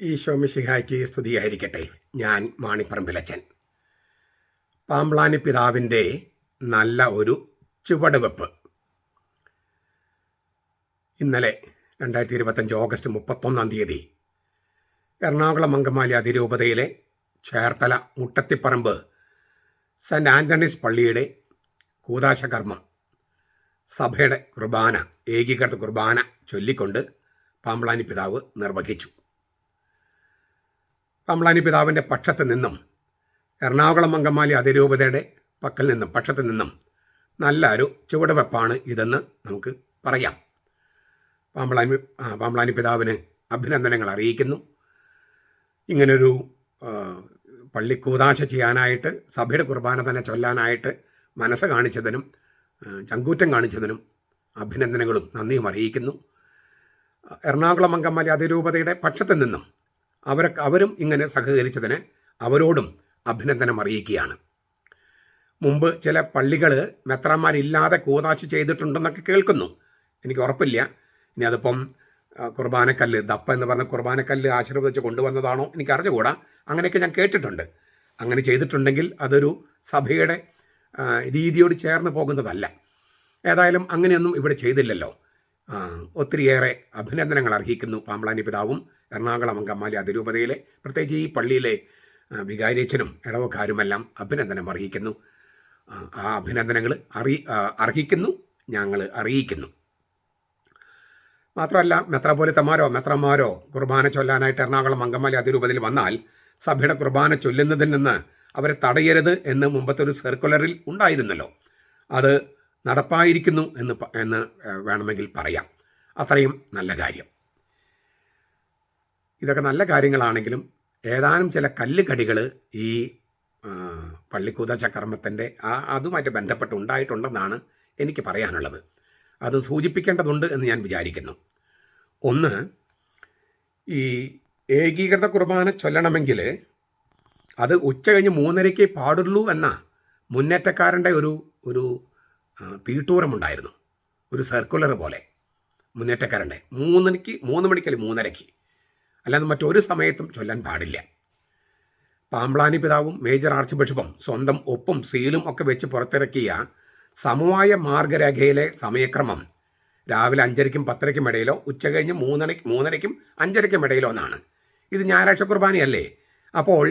ഈശോ മിശിഹായ്ക്ക് സ്തുതിയായിരിക്കട്ടെ. ഞാൻ മാണിപ്പറമ്പിലച്ചൻ പാമ്പ്ലാനി പിതാവിന്റെ നല്ല ഒരു ചുവടുവെപ്പ്. ഇന്നലെ രണ്ടായിരത്തി ഇരുപത്തഞ്ച് ഓഗസ്റ്റ് മുപ്പത്തൊന്നാം തീയതി എറണാകുളം അങ്കമാലി അതിരൂപതയിലെ ചേർത്തല മുട്ടത്തിപ്പറമ്പ് സെന്റ് ആന്റണീസ് പള്ളിയുടെ കൂതാശകർമ്മം സഭയുടെ കുർബാന ഏകീകൃത കുർബാന ചൊല്ലിക്കൊണ്ട് പാമ്പ്ലാനി പിതാവ് നിർവഹിച്ചു. പാമ്പ്ലാനി പിതാവിന്റെ പക്ഷത്ത് നിന്നും എറണാകുളം അങ്കമാലി അതിരൂപതയുടെ പക്കൽ നിന്നും പക്ഷത്ത് നിന്നും നല്ലൊരു ചുവടുവെപ്പാണ് ഇതെന്ന് നമുക്ക് പറയാം. പാമ്പളാനി പാമ്പളാനി പിതാവിന് അഭിനന്ദനങ്ങൾ അറിയിക്കുന്നു. ഇങ്ങനൊരു പള്ളിക്കൂതാശ ചെയ്യാനായിട്ട് സഭയുടെ കുർബാന തന്നെ ചൊല്ലാനായിട്ട് മനസ്സ് കാണിച്ചതിനും ചങ്കൂറ്റം കാണിച്ചതിനും അഭിനന്ദനങ്ങളും നന്ദിയും അറിയിക്കുന്നു. എറണാകുളം അങ്കമാലി അതിരൂപതയുടെ പക്ഷത്ത് നിന്നും അവരൊക്കെ അവരും ഇങ്ങനെ സഹകരിച്ചതിന് അവരോടും അഭിനന്ദനം അറിയിക്കുകയാണ്. മുമ്പ് ചില പള്ളികൾ മെത്രാന്മാരില്ലാതെ കൂതാശി ചെയ്തിട്ടുണ്ടെന്നൊക്കെ കേൾക്കുന്നു. എനിക്ക് ഉറപ്പില്ല. ഇനി അതിപ്പം കുർബാനക്കല്ല് ദപ്പ എന്ന് പറഞ്ഞ കുർബാനക്കല്ല് ആശീർവദിച്ച് കൊണ്ടുവന്നതാണോ എനിക്ക് അറിഞ്ഞുകൂടാ അങ്ങനെയൊക്കെ ഞാൻ കേട്ടിട്ടുണ്ട്. അങ്ങനെ ചെയ്തിട്ടുണ്ടെങ്കിൽ അതൊരു സഭയുടെ രീതിയോട് ചേർന്ന് പോകുന്നതല്ല. ഏതായാലും അങ്ങനെയൊന്നും ഇവിടെ ചെയ്തില്ലല്ലോ. ഒത്തിരിയേറെ അഭിനന്ദനങ്ങൾ അർഹിക്കുന്നു പാമ്പളാനി പിതാവും എറണാകുളം അങ്കമാലി അതിരൂപതയിലെ പ്രത്യേകിച്ച് ഈ പള്ളിയിലെ വികാരിയച്ഛനും ഇടവക്കാരുമെല്ലാം അഭിനന്ദനം അർഹിക്കുന്നു. ആ, അഭിനന്ദനങ്ങൾ അറി അർഹിക്കുന്നു ഞങ്ങൾ അറിയിക്കുന്നു. മാത്രമല്ല മെത്രാപോലിത്തമാരോ മെത്രമാരോ കുർബാന ചൊല്ലാനായിട്ട് എറണാകുളം അങ്കമാലി അതിരൂപതയിൽ വന്നാൽ സഭയുടെ കുർബാന ചൊല്ലുന്നതിൽ നിന്ന് അവരെ തടയരുത് എന്ന് മുമ്പത്തെ ഒരു സർക്കുലറിൽ ഉണ്ടായിരുന്നല്ലോ. അത് നടപ്പായിരിക്കുന്നു എന്ന് എന്ന് വേണമെങ്കിൽ പറയാം. അത്രയും നല്ല കാര്യം. ഇതൊക്കെ നല്ല കാര്യങ്ങളാണെങ്കിലും ഏതാനും ചില കല്ലുകടികൾ ഈ പള്ളിക്കൂത ചക്രമത്തിന്റെ ആ അതുമായിട്ട് ബന്ധപ്പെട്ട് ഉണ്ടായിട്ടുണ്ടെന്നാണ് എനിക്ക് പറയാനുള്ളത്. അത് സൂചിപ്പിക്കേണ്ടതുണ്ട് എന്ന് ഞാൻ വിചാരിക്കുന്നു. ഒന്ന് ഈ ഏകീകൃത കുർബാന ചൊല്ലണമെങ്കിൽ അത് ഉച്ച കഴിഞ്ഞ് മൂന്നരയ്ക്ക് പാടുള്ളൂ എന്ന മുന്നേറ്റക്കാരന്റെ ഒരു ഒരു തീട്ടൂരമുണ്ടായിരുന്നു. ഒരു സർക്കുലർ പോലെ മുന്നേറ്റക്കാരന്റെ മൂന്നരയ്ക്ക് മൂന്ന് മണിക്കല്ല മൂന്നരയ്ക്ക്? അല്ലാതെ മറ്റൊരു സമയത്തും ചൊല്ലാൻ പാടില്ല. പാമ്പ്ലാനി പിതാവും മേജർ ആർച്ച് ബിഷപ്പും സ്വന്തം ഒപ്പും സീലും ഒക്കെ വെച്ച് പുറത്തിറക്കിയ സമവായ മാർഗരേഖയിലെ സമയക്രമം രാവിലെ അഞ്ചരയ്ക്കും പത്തരയ്ക്കും ഇടയിലോ ഉച്ച കഴിഞ്ഞ് മൂന്നണി മൂന്നരയ്ക്കും അഞ്ചരയ്ക്കും ഇടയിലോ എന്നാണ്. ഇത് ഞായറാഴ്ച കുർബാനയല്ലേ? അപ്പോൾ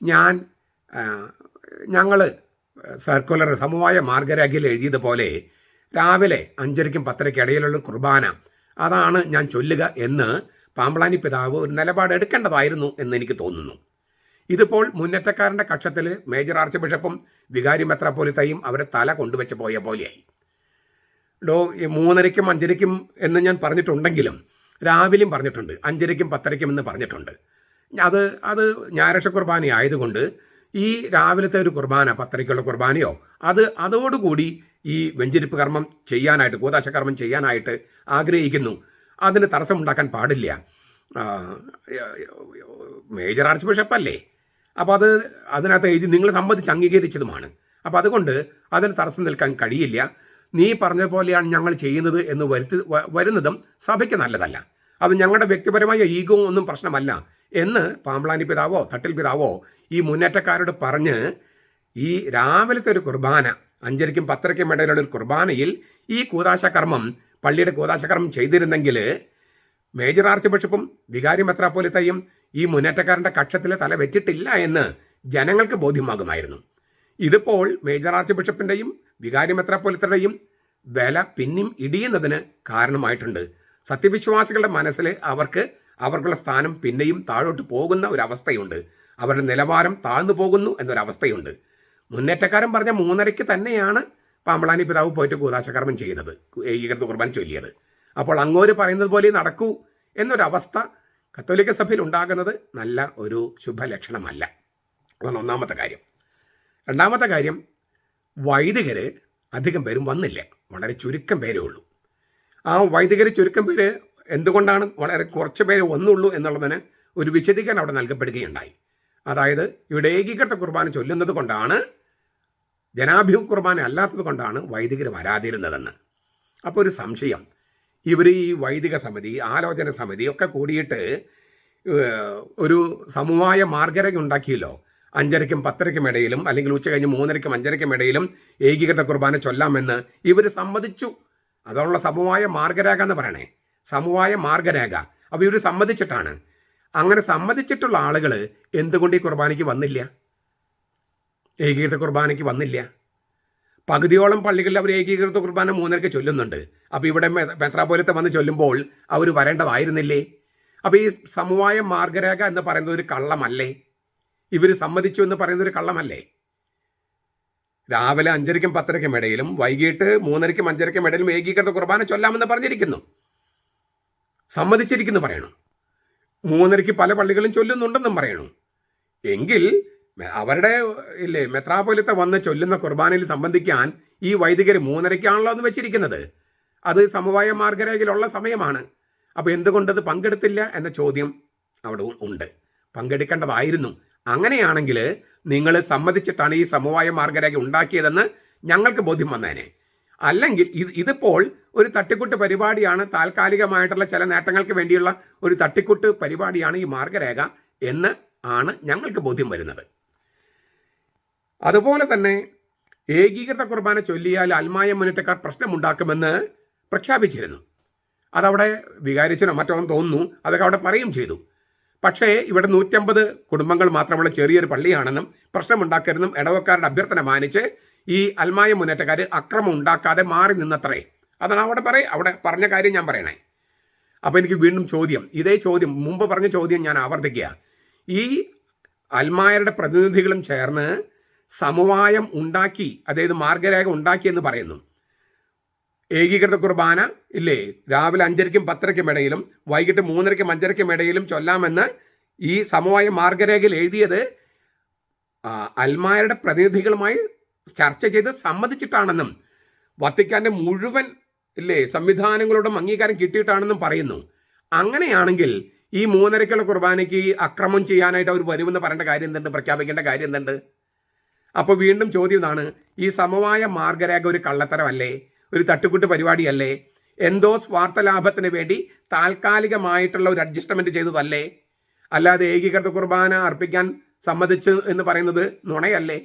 ഞാൻ ഞങ്ങൾ സർക്കുലർ സമവായ മാർഗരേഖയിൽ എഴുതിയതുപോലെ രാവിലെ അഞ്ചരയ്ക്കും പത്തരയ്ക്കും ഇടയിലുള്ള കുർബാന അതാണ് ഞാൻ ചൊല്ലുക എന്ന് പാമ്പ്ലാനി പിതാവ് ഒരു നിലപാട് എടുക്കേണ്ടതായിരുന്നു എന്ന് എനിക്ക് തോന്നുന്നു. ഇതിപ്പോൾ മുന്നേറ്റക്കാരന്റെ കക്ഷത്തിൽ മേജർ ആർച്ച് ബിഷപ്പും വികാരി മെത്രാപ്പോലിത്തയും അവരെ തല കൊണ്ടുവച്ച് പോയ പോലെയായി. ഡോ മൂന്നരയ്ക്കും അഞ്ചരയ്ക്കും എന്ന് ഞാൻ പറഞ്ഞിട്ടുണ്ടെങ്കിലും രാവിലെയും പറഞ്ഞിട്ടുണ്ട് അഞ്ചരയ്ക്കും പത്തരയ്ക്കും എന്ന് പറഞ്ഞിട്ടുണ്ട്. അത് അത് ഞായറാഴ്ച കുർബാന ആയതുകൊണ്ട് ഈ രാവിലത്തെ ഒരു കുർബാന പത്തരയ്ക്കുള്ള കുർബാനയോ അത് അതോടുകൂടി ഈ വെഞ്ചരിപ്പ് കർമ്മം ചെയ്യാനായിട്ട് കൂതാശ കർമ്മം ചെയ്യാനായിട്ട് ആഗ്രഹിക്കുന്നു. അതിന് തടസ്സമുണ്ടാക്കാൻ പാടില്ല. മേജർ ആർച്ച് ബിഷപ്പ് അല്ലേ അപ്പോൾ അത് അതിനകത്ത് എഴുതി നിങ്ങൾ സംബന്ധിച്ച് അംഗീകരിച്ചതുമാണ്. അപ്പോൾ അതുകൊണ്ട് അതിന് തടസ്സം നിൽക്കാൻ കഴിയില്ല. നീ പറഞ്ഞ പോലെയാണ് ഞങ്ങൾ ചെയ്യുന്നത് എന്ന് വരുത്തി വരുന്നതും സഭയ്ക്ക് നല്ലതല്ല. അത് ഞങ്ങളുടെ വ്യക്തിപരമായ ഈഗോ ഒന്നും പ്രശ്നമല്ല എന്ന് പാമ്പളാനി പിതാവോ തട്ടിൽ പിതാവോ ഈ മുന്നേറ്റക്കാരോട് പറഞ്ഞ് ഈ രാവിലത്തെ ഒരു കുർബാന അഞ്ചരയ്ക്കും പത്തരയ്ക്കും ഇടയിലുള്ള ഒരു കുർബാനയിൽ ഈ കൂതാശ കർമ്മം പള്ളിയുടെ കൂതാശ ചെയ്തിരുന്നെങ്കിൽ മേജർ ആർച്ച് ബിഷപ്പും വികാരി മെത്രാപ്പോലിത്തയും ഈ മുന്നേറ്റക്കാരന്റെ കക്ഷത്തിൽ തല വെച്ചിട്ടില്ല എന്ന് ജനങ്ങൾക്ക് ബോധ്യമാകുമായിരുന്നു. ഇതിപ്പോൾ മേജർ ആർച്ച് ബിഷപ്പിന്റെയും വികാരി മെത്രാപ്പോലിത്തയുടെയും വില പിന്നെയും ഇടിയുന്നതിന് കാരണമായിട്ടുണ്ട്. സത്യവിശ്വാസികളുടെ മനസ്സിൽ അവർക്ക് അവർക്കുള്ള സ്ഥാനം പിന്നെയും താഴോട്ട് പോകുന്ന ഒരവസ്ഥയുണ്ട്. അവരുടെ നിലവാരം താഴ്ന്നു പോകുന്നു എന്നൊരവസ്ഥയുണ്ട്. മുന്നേറ്റക്കാരൻ പറഞ്ഞ മൂന്നരയ്ക്ക് തന്നെയാണ് പാമ്പളാനി പിതാവ് പോയിട്ട് കൂതാശകർമ്മം ചെയ്യുന്നത് ഏകീകൃത കുർബാന ചൊല്ലിയത്. അപ്പോൾ അങ്ങോര് പറയുന്നത് പോലെ നടക്കൂ എന്നൊരവസ്ഥ കത്തോലിക്ക സഭയിൽ ഉണ്ടാകുന്നത് നല്ല ഒരു ശുഭലക്ഷണമല്ല. അതാണ് ഒന്നാമത്തെ കാര്യം. രണ്ടാമത്തെ കാര്യം വൈദികർ അധികം പേരും വന്നില്ല. വളരെ ചുരുക്കം പേരേ ഉള്ളൂ. ആ വൈദികർ ചുരുക്കം പേര് എന്തുകൊണ്ടാണ് വളരെ കുറച്ച് പേര് വന്നുള്ളൂ എന്നുള്ളതിന് ഒരു വിശദീകരണം അവിടെ നൽകപ്പെടുകയുണ്ടായി. അതായത് ഇവിടെ ഏകീകൃത കുർബാന ചൊല്ലുന്നത് കൊണ്ടാണ് ജനാഭിമുഖ കുർബാന അല്ലാത്തത് കൊണ്ടാണ് വൈദികർ വരാതിരുന്നതെന്ന്. അപ്പോൾ ഒരു സംശയം. ഇവർ ഈ വൈദിക സമിതി ആലോചന സമിതി ഒക്കെ കൂടിയിട്ട് ഒരു സമവായ മാർഗരേഖ ഉണ്ടാക്കിയല്ലോ. അഞ്ചരയ്ക്കും പത്തരയ്ക്കും ഇടയിലും അല്ലെങ്കിൽ ഉച്ച കഴിഞ്ഞ് മൂന്നരയ്ക്കും അഞ്ചരയ്ക്കും ഇടയിലും ഏകീകൃത കുർബാന ചൊല്ലാമെന്ന് ഇവർ സമ്മതിച്ചു. അതുള്ള സമവായ മാർഗരേഖ എന്ന് പറയണേ. സമവായ മാർഗരേഖ. അപ്പോൾ ഇവർ സമ്മതിച്ചിട്ടാണ്. അങ്ങനെ സമ്മതിച്ചിട്ടുള്ള ആളുകൾ എന്തുകൊണ്ട് ഈ കുർബാനയ്ക്ക് വന്നില്ല? ഏകീകൃത കുർബാനയ്ക്ക് വന്നില്ല. പകുതിയോളം പള്ളികളിൽ അവർ ഏകീകൃത കുർബാന മൂന്നരയ്ക്ക് ചൊല്ലുന്നുണ്ട്. അപ്പോൾ ഇവിടെ മെത്രാപോലത്തെ വന്ന് ചൊല്ലുമ്പോൾ അവർ വരേണ്ടതായിരുന്നില്ലേ? അപ്പോൾ ഈ സമവായ മാർഗരേഖ എന്ന് പറയുന്നത് ഒരു കള്ളമല്ലേ? ഇവർ സമ്മതിച്ചു എന്ന് പറയുന്നത് ഒരു കള്ളമല്ലേ? രാവിലെ അഞ്ചരയ്ക്കും പത്തരയ്ക്കും ഇടയിലും വൈകിട്ട് മൂന്നരയ്ക്കും അഞ്ചരയ്ക്കും ഇടയിലും ഏകീകൃത കുർബാന ചൊല്ലാമെന്ന് പറഞ്ഞിരിക്കുന്നു. സമ്മതിച്ചിരിക്കുന്നു പറയണം. മൂന്നരയ്ക്ക് പല പള്ളികളും ചൊല്ലുന്നുണ്ടെന്നും പറയണു. എങ്കിൽ അവരുടെ ഇല്ലേ മെത്രാപോലത്തെ വന്ന് ചൊല്ലുന്ന കുർബാനയിൽ സംബന്ധിക്കാൻ ഈ വൈദികർ മൂന്നരയ്ക്കാണല്ലോ എന്ന് വെച്ചിരിക്കുന്നത്. അത് സമവായ മാർഗരേഖയിലുള്ള സമയമാണ്. അപ്പോൾ എന്തുകൊണ്ടത് പങ്കെടുത്തില്ല എന്ന ചോദ്യം അവിടെ ഉണ്ട്. പങ്കെടുക്കേണ്ടതായിരുന്നു. അങ്ങനെയാണെങ്കിൽ നിങ്ങൾ സമ്മതിച്ചിട്ടാണ് ഈ സമവായ മാർഗരേഖ ഉണ്ടാക്കിയതെന്ന് ഞങ്ങൾക്ക് ബോധ്യം വന്നേനെ. അല്ലെങ്കിൽ ഇത് ഇതിപ്പോൾ ഒരു തട്ടിക്കൂട്ട് പരിപാടിയാണ് താൽക്കാലികമായിട്ടുള്ള ചില നേട്ടങ്ങൾക്ക് വേണ്ടിയുള്ള ഒരു തട്ടിക്കൂട്ട് പരിപാടിയാണ് ഈ മാർഗരേഖ എന്ന് ആണ് ഞങ്ങൾക്ക് ബോധ്യം വരുന്നത്. അതുപോലെ തന്നെ ഏകീകൃത കുർബാന ചൊല്ലിയാൽ അൽമായ മുന്നേറ്റക്കാർ പ്രശ്നമുണ്ടാക്കുമെന്ന് പ്രഖ്യാപിച്ചിരുന്നു. അതവിടെ വികാരിച്ചനോ മറ്റോ തോന്നുന്നു. അതൊക്കെ അവിടെ പറയും ചെയ്തു. പക്ഷേ ഇവിടെ നൂറ്റമ്പത് കുടുംബങ്ങൾ മാത്രമുള്ള ചെറിയൊരു പള്ളിയാണെന്നും പ്രശ്നമുണ്ടാക്കരുതെന്നും ഇടവക്കാരുടെ അഭ്യർത്ഥന മാനിച്ച് ഈ അൽമായ മുന്നേറ്റക്കാർ അക്രമം ഉണ്ടാക്കാതെ മാറി നിന്നത്രേ. അതാണ് അവിടെ പറയും അവിടെ പറഞ്ഞ കാര്യം ഞാൻ പറയണേ. അപ്പോൾ എനിക്ക് വീണ്ടും ചോദ്യം. ഇതേ ചോദ്യം മുമ്പ് പറഞ്ഞ ചോദ്യം ഞാൻ ആവർത്തിക്കുക. ഈ അൽമായരുടെ പ്രതിനിധികളും ചേർന്ന് സമവായം ഉണ്ടാക്കി അതായത് മാർഗരേഖ ഉണ്ടാക്കി എന്ന് പറയുന്നു. ഏകീകൃത കുർബാന ഇല്ലേ? രാവിലെ അഞ്ചരയ്ക്കും പത്തരയ്ക്കും ഇടയിലും വൈകിട്ട് മൂന്നരയ്ക്കും അഞ്ചരയ്ക്കും ഇടയിലും ചൊല്ലാമെന്ന് ഈ സമവായ മാർഗരേഖയിൽ എഴുതിയത് അൽമാരുടെ പ്രതിനിധികളുമായി ചർച്ച ചെയ്ത് സമ്മതിച്ചിട്ടാണെന്നും വത്തിക്കാന്റെ മുഴുവൻ ഇല്ലേ സംവിധാനങ്ങളോടും അംഗീകാരം കിട്ടിയിട്ടാണെന്നും പറയുന്നു. അങ്ങനെയാണെങ്കിൽ ഈ മൂന്നരയ്ക്കുള്ള കുർബാനയ്ക്ക് അക്രമം ചെയ്യാനായിട്ട് അവർ വരുമെന്ന് പറയേണ്ട കാര്യം എന്തുണ്ട്? പ്രഖ്യാപിക്കേണ്ട കാര്യം എന്തുണ്ട്? അപ്പോൾ വീണ്ടും ചോദ്യം ഇതാണ്. ഈ സമവായ മാർഗരേഖ ഒരു കള്ളത്തരമല്ലേ? ഒരു തട്ടുകൂട്ട് പരിപാടിയല്ലേ? എന്തോ സ്വാർത്ഥ ലാഭത്തിന് വേണ്ടി താൽക്കാലികമായിട്ടുള്ള ഒരു അഡ്ജസ്റ്റ്മെന്റ് ചെയ്തതല്ലേ? അല്ലാതെ ഏകീകൃത കുർബാന അർപ്പിക്കാൻ സമ്മതിച്ചു എന്ന് പറയുന്നത് നുണയല്ലേ?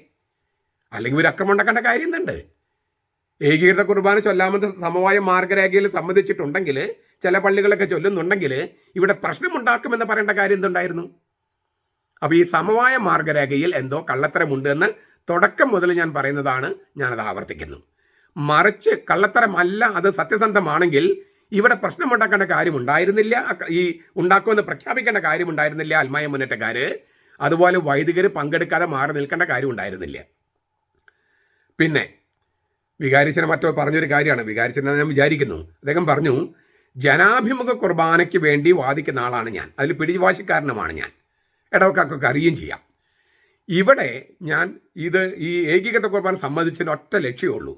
അല്ലെങ്കിൽ ഒരു അക്രമം ഉണ്ടാക്കേണ്ട കാര്യം എന്തുണ്ട് ഏകീകൃത കുർബാന ചൊല്ലാമെന്ന് സമവായ മാർഗരേഖയിൽ സമ്മതിച്ചിട്ടുണ്ടെങ്കിൽ ചില പള്ളികളൊക്കെ ചൊല്ലുന്നുണ്ടെങ്കിൽ ഇവിടെ പ്രശ്നമുണ്ടാക്കുമെന്ന് പറയേണ്ട കാര്യം എന്തുണ്ടായിരുന്നു? അപ്പോൾ ഈ സമവായ മാർഗരേഖയിൽ എന്തോ കള്ളത്തരമുണ്ട് എന്ന് തുടക്കം മുതൽ ഞാൻ പറയുന്നതാണ് ഞാനത് ആവർത്തിക്കുന്നു. മറിച്ച് കള്ളത്തരമല്ല അത് സത്യസന്ധമാണെങ്കിൽ ഇവിടെ പ്രശ്നമുണ്ടാക്കേണ്ട കാര്യം ഉണ്ടായിരുന്നില്ല ഈ ഉണ്ടാക്കുമെന്ന് പ്രഖ്യാപിക്കേണ്ട കാര്യമുണ്ടായിരുന്നില്ല അൽമായ മുന്നേറ്റക്കാര്. അതുപോലെ വൈദികർ പങ്കെടുക്കാതെ മാറി നിൽക്കേണ്ട കാര്യം ഉണ്ടായിരുന്നില്ല പിന്നെ വികാരിച്ചനെ മറ്റോ പറഞ്ഞൊരു കാര്യമാണ്. വികാരിച്ചനെ ഞാൻ വിചാരിക്കുന്നു. അദ്ദേഹം പറഞ്ഞു ജനാഭിമുഖ കുർബാനയ്ക്ക് വേണ്ടി വാദിക്കുന്ന ആളാണ് ഞാൻ. അതിൽ പിടിവാശിക്കാരനുമാണ് ഞാൻ. ഇടവക്കാർക്കൊക്കെ അറിയുകയും ചെയ്യാം. ഇവിടെ ഞാൻ ഇത് ഈ ഏകീകൃത കുർബാന സംബന്ധിച്ചതിന് ഒറ്റ ലക്ഷ്യമുള്ളൂ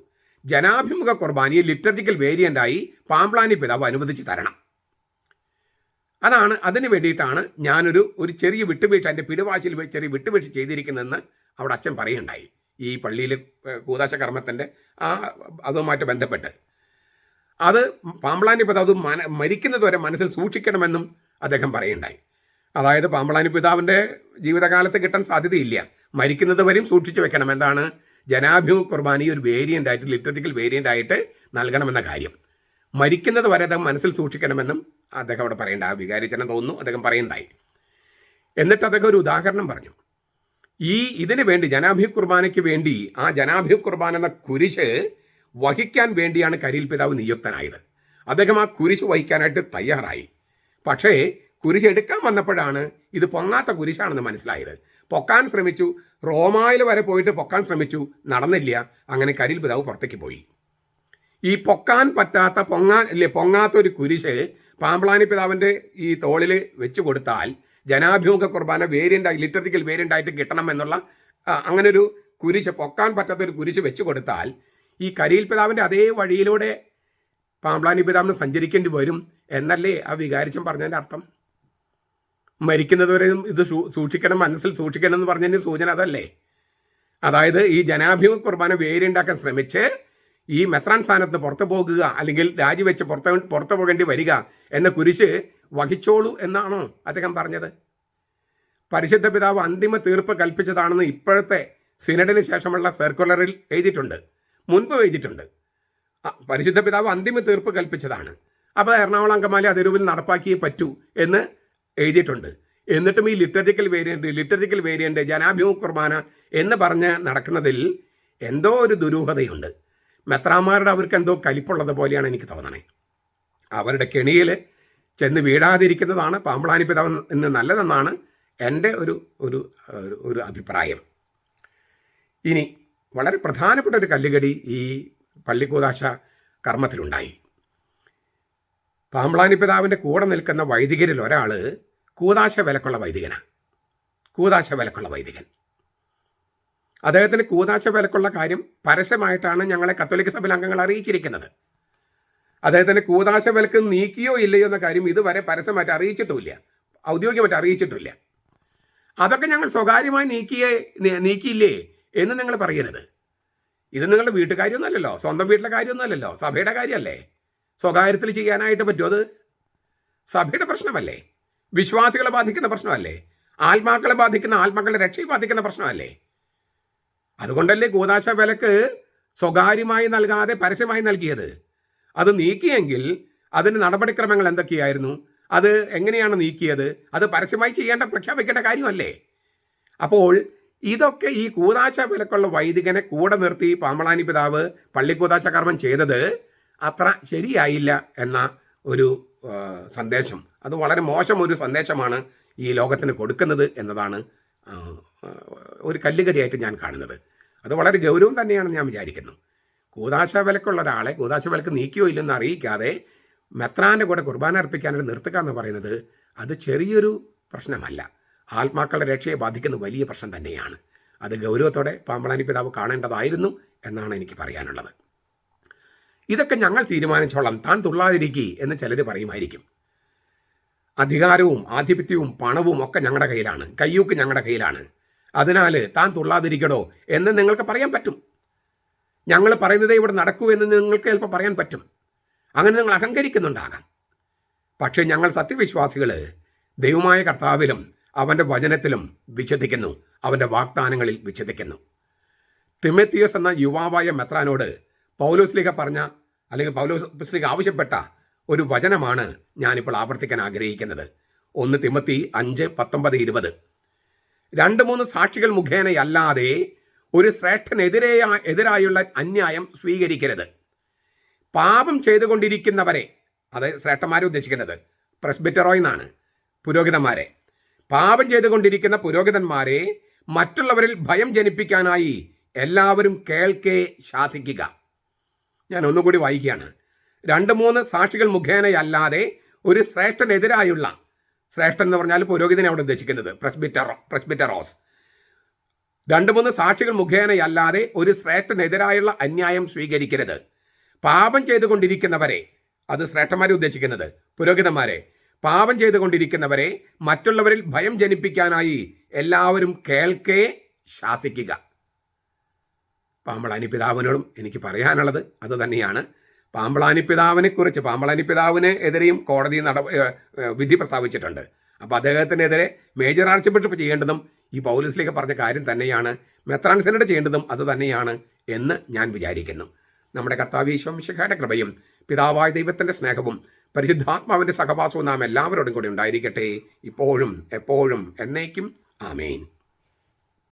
ജനാഭിമുഖ കുർബാനയെ ലിറ്റർജിക്കൽ വേരിയന്റായി പാമ്പ്ലാനി പിതാവ് അനുവദിച്ച് തരണം. അതാണ് അതിന് വേണ്ടിയിട്ടാണ് ഞാനൊരു ഒരു ചെറിയ വിട്ടുവീഴ്ച എന്റെ പിടിവാശിയിൽ ചെറിയ വിട്ടുവീഴ്ച ചെയ്തിരിക്കുന്നതെന്ന് അവിടെ അച്ഛൻ പറയുണ്ടായി ഈ പള്ളിയിൽ കൂതാശ കർമ്മത്തിന്റെ ആ അതുമായിട്ട് ബന്ധപ്പെട്ട്. അത് പാമ്പ്ലാനി പിതാവ് അത് മന മരിക്കുന്നത് വരെ മനസ്സിൽ സൂക്ഷിക്കണമെന്നും അദ്ദേഹം പറയുണ്ടായി അതായത് പാമ്പളാനി പിതാവിന്റെ ജീവിതകാലത്ത് കിട്ടാൻ സാധ്യതയില്ല. മരിക്കുന്നത് വരെയും സൂക്ഷിച്ചു വെക്കണം എന്താണ് ജനാഭിമുഖ കുർബാനി ഒരു വേരിയന്റ് ആയിട്ട് ലിറ്ററിക്കൽ വേരിയന്റ് ആയിട്ട് നൽകണമെന്ന കാര്യം. മരിക്കുന്നത് വരെ അദ്ദേഹം മനസ്സിൽ സൂക്ഷിക്കണമെന്നും അദ്ദേഹം അവിടെ പറയേണ്ട ആ വികാരിച്ചനം തോന്നുന്നു അദ്ദേഹം പറയുന്നതായി. എന്നിട്ട് അദ്ദേഹം ഒരു ഉദാഹരണം പറഞ്ഞു. ഈ ഇതിന് വേണ്ടി ജനാഭി കുർബാനയ്ക്ക് വേണ്ടി ആ ജനാഭി കുർബാന എന്ന കുരിശ് വഹിക്കാൻ വേണ്ടിയാണ് കരിയിൽ പിതാവ് നിയുക്തനായത്. അദ്ദേഹം ആ കുരിശ് വഹിക്കാനായിട്ട് തയ്യാറായി. പക്ഷേ കുരിശ് എടുക്കാൻ വന്നപ്പോഴാണ് ഇത് പൊങ്ങാത്ത കുരിശാണെന്ന് മനസ്സിലായത്. പൊക്കാൻ ശ്രമിച്ചു. റോമായിൽ വരെ പോയിട്ട് പൊക്കാൻ ശ്രമിച്ചു. നടന്നില്ല. അങ്ങനെ കരിൽ പിതാവ് പുറത്തേക്ക് പോയി. ഈ പൊക്കാൻ പറ്റാത്ത പൊങ്ങാൻ ഇല്ലേ പൊങ്ങാത്ത ഒരു കുരിശ് പാമ്പളാനി പിതാവിന്റെ ഈ തോളിൽ വെച്ച് കൊടുത്താൽ ജനാഭിമുഖ കുർബാന വേരിയന്റ് ആയി ലിറ്ററിക്കൽ വേരിയന്റ് ആയിട്ട് കിട്ടണം എന്നുള്ള അങ്ങനെ ഒരു കുരിശ് പൊക്കാൻ പറ്റാത്ത ഒരു കുരിശ് വെച്ച് കൊടുത്താൽ ഈ കരിയിൽ പിതാവിന്റെ അതേ വഴിയിലൂടെ പാമ്പളാനി പിതാവിന് സഞ്ചരിക്കേണ്ടി വരും എന്നല്ലേ ആ വികാരിച്ചം പറഞ്ഞതിന്റെ അർത്ഥം? മരിക്കുന്നതുവരെയും ഇത് സൂക്ഷിക്കണം മനസ്സിൽ സൂക്ഷിക്കണം എന്ന് പറഞ്ഞതിന് സൂചന അതല്ലേ? അതായത് ഈ ജനാഭിമുഖ കുർബാന വേരുണ്ടാക്കാൻ ശ്രമിച്ച് ഈ മെത്രാൻ സ്ഥാനത്ത് പുറത്തു പോകുക അല്ലെങ്കിൽ രാജിവെച്ച് പുറത്ത് പുറത്തു പോകേണ്ടി വരിക എന്ന കുരിശ് വഹിച്ചോളൂ എന്നാണോ അദ്ദേഹം പറഞ്ഞത്? പരിശുദ്ധ പിതാവ് അന്തിമ തീർപ്പ് കൽപ്പിച്ചതാണെന്ന് ഇപ്പോഴത്തെ സിനഡിന് ശേഷമുള്ള സർക്കുലറിൽ എഴുതിയിട്ടുണ്ട്. മുൻപ് എഴുതിയിട്ടുണ്ട്. പരിശുദ്ധ പിതാവ് അന്തിമ തീർപ്പ് കൽപ്പിച്ചതാണ്. അപ്പോൾ എറണാകുളം അങ്കമാലി അതിരൂപിൽ നടപ്പാക്കിയേ പറ്റൂ എന്ന് എഴുതിയിട്ടുണ്ട്. എന്നിട്ടും ഈ ലിറ്റർജിക്കൽ വേരിയന്റ് ലിറ്റർജിക്കൽ വേരിയന്റ് ജനാഭിമുഖ കുർബാന എന്ന് പറഞ്ഞ് നടക്കുന്നതിൽ എന്തോ ഒരു ദുരൂഹതയുണ്ട്. മെത്രാമാരുടെ അവർക്ക് എന്തോ കലിപ്പുള്ളത് പോലെയാണ് എനിക്ക് തോന്നണേ. അവരുടെ കെണിയിൽ ചെന്ന് വീഴാതിരിക്കുന്നതാണ് പാമ്പളാനി പിതാവ് ഇന്ന് നല്ലതെന്നാണ് എന്റെ ഒരു ഒരു- ഒരു അഭിപ്രായം. ഇനി വളരെ പ്രധാനപ്പെട്ട ഒരു കല്ലുകടി ഈ പള്ളിക്കൂതാശ കർമ്മത്തിലുണ്ടായി. പാമ്പളാനി പിതാവിന്റെ കൂടെ നിൽക്കുന്ന വൈദികരിൽ ഒരാൾ കൂതാശ വിലക്കുള്ള വൈദികനാണ് കൂതാശ വിലക്കുള്ള വൈദികൻ. അദ്ദേഹത്തിന് കൂതാശ വിലക്കുള്ള കാര്യം പരസ്യമായിട്ടാണ് ഞങ്ങളെ കത്തോലിക്ക സഭയിൽ അംഗങ്ങൾ അറിയിച്ചിരിക്കുന്നത്. അദ്ദേഹത്തിന് കൂതാശ വിലക്ക് നീക്കിയോ ഇല്ലയോ എന്ന കാര്യം ഇതുവരെ പരസ്യമായിട്ട് അറിയിച്ചിട്ടുമില്ല. ഔദ്യോഗികമായിട്ട് അറിയിച്ചിട്ടില്ല അതൊക്കെ ഞങ്ങൾ സ്വകാര്യമായി നീക്കിയേ നീക്കിയില്ലേ എന്ന് നിങ്ങൾ പറയരുത്. ഇത് നിങ്ങളുടെ വീട്ടുകാര്യമൊന്നുമല്ലല്ലോ സ്വന്തം വീട്ടിലെ കാര്യമൊന്നുമല്ലല്ലോ. സഭയുടെ കാര്യമല്ലേ? സ്വകാര്യത്തിൽ ചെയ്യാനായിട്ട് പറ്റുമോ അത് സഭയുടെ പ്രശ്നമല്ലേ? വിശ്വാസികളെ ബാധിക്കുന്ന പ്രശ്നമല്ലേ? ആത്മാക്കളെ ബാധിക്കുന്ന ആത്മാക്കളുടെ രക്ഷയെ ബാധിക്കുന്ന പ്രശ്നമല്ലേ? അതുകൊണ്ടല്ലേ ഗോദാശ വിലക്ക് സ്വകാര്യമായി നൽകാതെ പരസ്യമായി നൽകിയത്? അത് നീക്കിയെങ്കിൽ അതിന് നടപടിക്രമങ്ങൾ എന്തൊക്കെയായിരുന്നു? അത് എങ്ങനെയാണ് നീക്കിയത്? അത് പരസ്യമായി ചെയ്യേണ്ട പ്രഖ്യാപിക്കേണ്ട കാര്യമല്ലേ? അപ്പോൾ ഇതൊക്കെ ഈ കൂതാശ വിലക്കുള്ള വൈദികനെ കൂടെ നിർത്തി പാമ്പളാനി പിതാവ് പള്ളിക്കൂതാശ കർമ്മം ചെയ്തത് അത്ര ശരിയായില്ല എന്ന ഒരു സന്ദേശം. അത് വളരെ മോശം ഒരു സന്ദേശമാണ് ഈ ലോകത്തിന് കൊടുക്കുന്നത് എന്നതാണ് ഒരു കല്ലുകടിയായിട്ട് ഞാൻ കാണുന്നത്. അത് വളരെ ഗൗരവം തന്നെയാണെന്ന് ഞാൻ വിചാരിക്കുന്നു. കൂതാശ വിലക്കുള്ള ഒരാളെ കൂതാശ വിലക്ക് നീക്കിയോ ഇല്ലെന്ന് അറിയിക്കാതെ മെത്രാന്റെ കൂടെ കുർബാന അർപ്പിക്കാനായിട്ട് നിർത്തുക എന്ന് പറയുന്നത് അത് ചെറിയൊരു പ്രശ്നമല്ല. ആത്മാക്കളുടെ രക്ഷയെ ബാധിക്കുന്ന വലിയ പ്രശ്നം തന്നെയാണ്. അത് ഗൗരവത്തോടെ പാമ്പളാനി പിതാവ് കാണേണ്ടതായിരുന്നു എന്നാണ് എനിക്ക് പറയാനുള്ളത്. ഇതൊക്കെ ഞങ്ങൾ തീരുമാനിച്ചോളാം. താൻ തുള്ളാതിരിക്കി എന്ന് ചിലർ പറയുമായിരിക്കും. അധികാരവും ആധിപത്യവും പണവും ഒക്കെ ഞങ്ങളുടെ കയ്യിലാണ്. കയ്യൂക്ക് ഞങ്ങളുടെ കയ്യിലാണ്. അതിനാൽ താൻ തുള്ളാതിരിക്കടോ എന്ന് നിങ്ങൾക്ക് പറയാൻ പറ്റും. ഞങ്ങൾ പറയുന്നതേ ഇവിടെ നടക്കൂ എന്ന് നിങ്ങൾക്ക് ചിലപ്പോൾ പറയാൻ പറ്റും. അങ്ങനെ നിങ്ങൾ അഹങ്കരിക്കുന്നുണ്ടാകാം. പക്ഷേ ഞങ്ങൾ സത്യവിശ്വാസികൾ ദൈവമായ കർത്താവിലും അവന്റെ വചനത്തിലും വിശ്വസിക്കുന്നു. അവന്റെ വാഗ്ദാനങ്ങളിൽ വിശ്വസിക്കുന്നു. തിമത്തിയോസ് എന്ന യുവാവായ മെത്രാനോട് പൗലോസ്ലിക പറഞ്ഞ അല്ലെങ്കിൽ പൗലോസിലേക്ക് ആവശ്യപ്പെട്ട ഒരു വചനമാണ് ഞാനിപ്പോൾ ആവർത്തിക്കാൻ ആഗ്രഹിക്കുന്നത്. ഒന്ന് തിമത്തി അഞ്ച് പത്തൊമ്പത് ഇരുപത്. രണ്ട് മൂന്ന് സാക്ഷികൾ മുഖേനയല്ലാതെ ഒരു ശ്രേഷ്ഠനെതിരെ എതിരായുള്ള അന്യായം സ്വീകരിക്കരുത്. പാപം ചെയ്തുകൊണ്ടിരിക്കുന്നവരെ അത് ശ്രേഷ്ഠന്മാരെ ഉദ്ദേശിക്കുന്നത് പ്രസ്ബിറ്ററോ എന്നാണ് പുരോഹിതന്മാരെ. പാപം ചെയ്തുകൊണ്ടിരിക്കുന്ന പുരോഹിതന്മാരെ മറ്റുള്ളവരിൽ ഭയം ജനിപ്പിക്കാനായി എല്ലാവരും കേൾക്കേ ശാസിക്കുക. ഞാൻ ഒന്നുകൂടി വായിക്കുകയാണ്. രണ്ട് മൂന്ന് സാക്ഷികൾ മുഖേനയല്ലാതെ ഒരു ശ്രേഷ്ഠനെതിരായുള്ള ശ്രേഷ്ഠൻ എന്ന് പറഞ്ഞാൽ പുരോഹിതനെ അവിടെ ഉദ്ദേശിക്കുന്നത് പ്രസ്ബിറ്ററോ പ്രസ്ബിറ്ററോസ്. രണ്ട് മൂന്ന് സാക്ഷികൾ മുഖേനയല്ലാതെ ഒരു ശ്രേഷ്ഠനെതിരായുള്ള അന്യായം സ്വീകരിക്കരുത്. പാപം ചെയ്തുകൊണ്ടിരിക്കുന്നവരെ അത് ശ്രേഷ്ഠന്മാരെ ഉദ്ദേശിക്കുന്നത് പുരോഹിതന്മാരെ പാപം ചെയ്തുകൊണ്ടിരിക്കുന്നവരെ മറ്റുള്ളവരിൽ ഭയം ജനിപ്പിക്കാനായി എല്ലാവരും കേൾക്കേ ശാസിക്കുക. പാമ്പളാനി പിതാവിനോടും എനിക്ക് പറയാനുള്ളത് അത് തന്നെയാണ്. പാമ്പളാനി പിതാവിനെക്കുറിച്ച് പാമ്പളാനി പിതാവിന് എതിരെയും കോടതി നട വിധി പ്രസ്താവിച്ചിട്ടുണ്ട്. അപ്പോൾ അദ്ദേഹത്തിനെതിരെ മേജർ ആർച്ച് ചെയ്യേണ്ടതും ഈ പൗലീസിലേക്ക് പറഞ്ഞ കാര്യം തന്നെയാണ്. മെത്രാൻസിനോട് ചെയ്യേണ്ടതും അത് തന്നെയാണ് എന്ന് ഞാൻ വിചാരിക്കുന്നു. നമ്മുടെ കർത്താവ് ഈശോമിശിഖയുടെ കൃപയും പിതാവായ ദൈവത്തിന്റെ സ്നേഹവും പരിശുദ്ധാത്മാവിന്റെ സഹവാസവും നാം എല്ലാവരോടും കൂടി ഉണ്ടായിരിക്കട്ടെ. ഇപ്പോഴും എപ്പോഴും എന്നേക്കും. ആമേൻ.